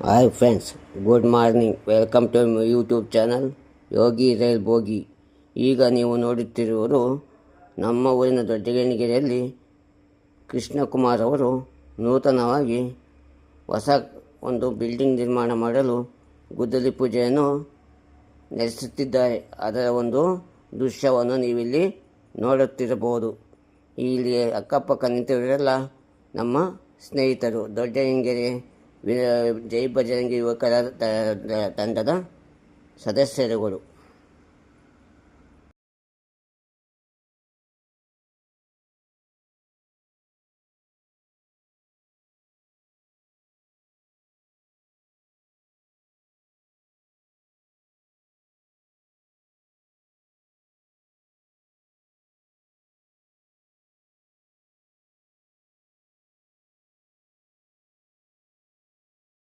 Hi friends good morning welcome to YouTube channel Yogi rail bogie ಈಗ ನೀವು ನೋಡುತ್ತಿರುವುದು ನಮ್ಮ ಊರಿನ ದೊಡ್ಡಗಣಿಗೆರೆಯಲ್ಲಿ ಕೃಷ್ಣಕುಮಾರ್ ಅವರು ನೂತನವಾಗಿ ಹೊಸ ಒಂದು ಬಿಲ್ಡಿಂಗ್ ನಿರ್ಮಾಣ ಮಾಡಲು ಗುದ್ದಲಿ ಪೂಜೆಯನ್ನು ನಡೆಸುತ್ತಿದ್ದಾರೆ. ಅದರ ಒಂದು ದೃಶ್ಯವನ್ನು ನೀವಿಲ್ಲಿ ನೋಡುತ್ತಿರಬಹುದು. ಇಲ್ಲಿ ಅಕ್ಕಪಕ್ಕ ನಿಂತಿರುವರೆಲ್ಲ ನಮ್ಮ ಸ್ನೇಹಿತರು. ದೊಡ್ಡ ಜೈ ಬಜರಂಗಿ ಯುವಕರ ತಂಡದ ಸದಸ್ಯರುಗಳು.